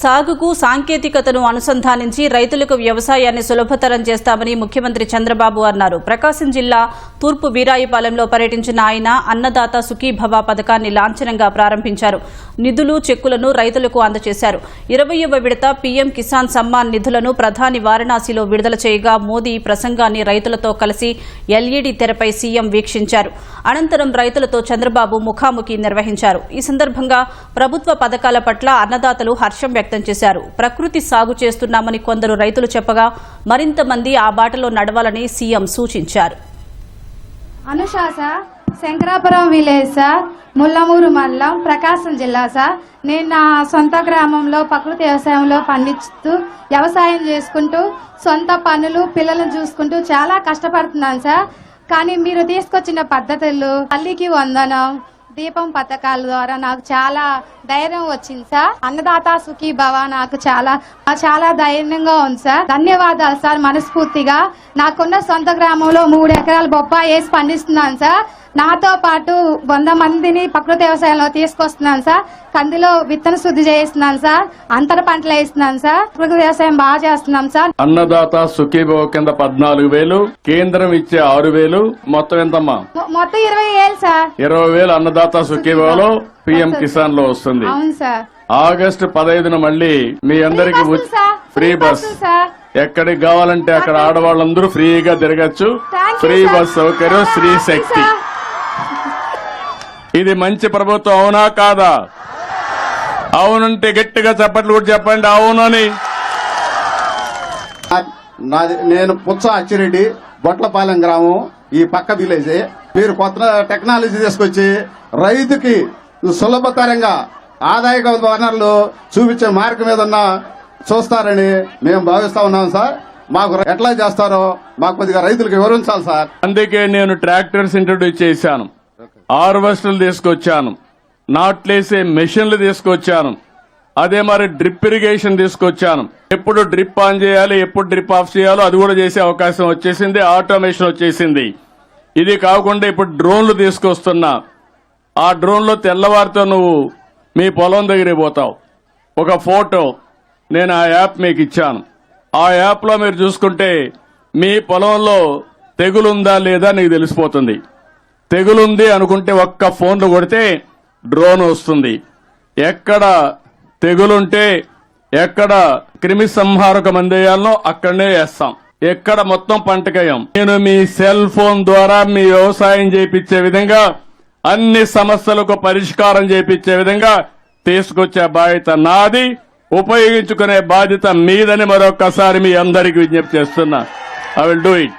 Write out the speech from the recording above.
సాగుకు సాంకేతికతను అనుసంధానించి రైతులకు వ్యవసాయాన్ని సులభతరం చేస్తామని ముఖ్యమంత్రి చంద్రబాబు అన్నారు. ప్రకాశం జిల్లా తూర్పు వీరాయిపాలెంలో పర్యటించిన ఆయన అన్నదాత సుఖీభవ పథకాన్ని లాంఛనంగా ప్రారంభించారు. నిధులు చెక్కులను రైతులకు అందజేశారు. ఇరవయవ విడత పీఎం కిసాన్ సమ్మాన్ నిధులను ప్రధాని వారణాసిలో విడుదల చేయగా మోదీ ప్రసంగాన్ని రైతులతో కలిసి ఎల్ఈడీ తెరపై సీఎం వీక్షించారు. అనంతరం రైతులతో చంద్రబాబు ముఖాముఖి నిర్వహించారు. ఈ సందర్భంగా ప్రభుత్వ పథకాల పట్ల అన్నదాతలు హర్షం వ్యక్తం వ్యక్తం చేశారు. ప్రకృతి సాగు చేస్తున్నామని కొందరు రైతులు చెప్పగా మరింత మంది ఆ బాటలో నడవాలని సీఎం సూచించారు. Anusha sir Shankarapuram village sir Mullamuru మండలం ప్రకాశం జిల్లా సార్. నేను నా సొంత గ్రామంలో ప్రకృతి వ్యవసాయంలో పండిస్తూ వ్యవసాయం చేసుకుంటూ సొంత పనులు పిల్లలను చూసుకుంటూ చాలా కష్టపడుతున్నాను సార్. కానీ మీరు తీసుకొచ్చిన పద్ధతులు తల్లికి వందనం దీపం పథకాల ద్వారా నాకు చాలా ధైర్యం వచ్చింది సార్. అన్నదాత సుఖీ భవ నాకు చాలా చాలా ధైర్యంగా ఉంది సార్. ధన్యవాదాలు సార్. మనస్ఫూర్తిగా నాకున్న సొంత గ్రామంలో మూడు ఎకరాల బొప్పాయి వేసి పండిస్తున్నాను సార్. నాతో పాటు వంద మందిని ప్రకృతి వ్యవసాయంలో తీసుకొస్తున్నాను సార్. కందిలో విత్తన శుద్ధి చేస్తున్నాను సార్. అంతర పంటలు వేస్తున్నాను సార్. ప్రకృతి వ్యవసాయం బాగా చేస్తున్నాం సాసార్ అన్నదాత సుఖీభవ కింద పద్నాలుగు వేలు కేంద్రం ఇచ్చే ఆరు వేలు. మొత్తం ఎంతమ్మా? మొత్తం ఇరవై ఏళ్ళు సార్. ఇరవై వేలు అన్నదాత సుఖీభవలో పిఎం కిసాన్లో వస్తుంది. అవును సార్. ఆగస్టు పదహైదున మళ్ళీ మీ అందరికి ఫ్రీ సార్ బస్. సార్. ఎక్కడికి కావాలంటే అక్కడ ఆడవాళ్ళందరూ ఫ్రీగా తిరగచ్చు. ఫ్రీ. బస్ సౌకర్యం శ్రీ శక్తి. ఇది మంచి ప్రభుత్వం అవునా కాదా? అవునంటే గట్టిగా చెప్పట్లు కూడా చెప్పండి అవునని. నాది నేను పుచ్చ అచ్చిరెడ్డి బొట్లపాలెం గ్రామం ఈ పక్క విలేజ్. మీరు కొత్త టెక్నాలజీ తీసుకొచ్చి రైతుకి సులభతరంగా ఆదాయ వనరులు చూపించే మార్గం ఏదన్నా చూస్తారని మేము భావిస్తా ఉన్నాం సార్. మాకు ఎట్లా చేస్తారో మాకు కొద్దిగా రైతులకు వివరించాలి సార్. అందుకే నేను ట్రాక్టర్స్ ఇంట్రొడ్యూస్ చేశాను. హార్వెస్టర్లు తీసుకొచ్చాను. నాట్లేసే మెషిన్లు తీసుకొచ్చాను. అదే మరి డ్రిప్ ఇరిగేషన్ తీసుకొచ్చాను. ఎప్పుడు డ్రిప్ ఆన్ చేయాలి ఎప్పుడు డ్రిప్ ఆఫ్ చేయాలో అది కూడా చేసే అవకాశం వచ్చేసింది ఆటోమేషన్ వచ్చేసింది. ఇది కాకుండా ఇప్పుడు డ్రోన్లు తీసుకొస్తున్నా. ఆ డ్రోన్లో తెల్లవారితో నువ్వు మీ పొలం దగ్గరికి పోతావు. ఒక ఫోటో నేను ఆ యాప్ మీకు ఇచ్చాను. ఆ యాప్లో మీరు చూసుకుంటే మీ పొలంలో తెగులుందా లేదా నీకు తెలిసిపోతుంది. తెగులుంది అనుకుంటే ఒక్క ఫోన్లు కొడితే డ్రోన్ వస్తుంది. ఎక్కడ తెగులుంటే ఎక్కడ క్రిమి సంహారక మందేయాలనో అక్కడనే వేస్తాం. ఎక్కడ మొత్తం పంటకేయం. నేను మీ సెల్ ఫోన్ ద్వారా మీ వ్యవసాయం చేపించే విధంగా అన్ని సమస్యలకు పరిష్కారం చేపించే విధంగా తీసుకొచ్చే బాధ్యత నాది ఉపయోగించుకునే బాధ్యత మీదని మరొకసారి మీ అందరికి విజ్ఞప్తి చేస్తున్నా. I will do it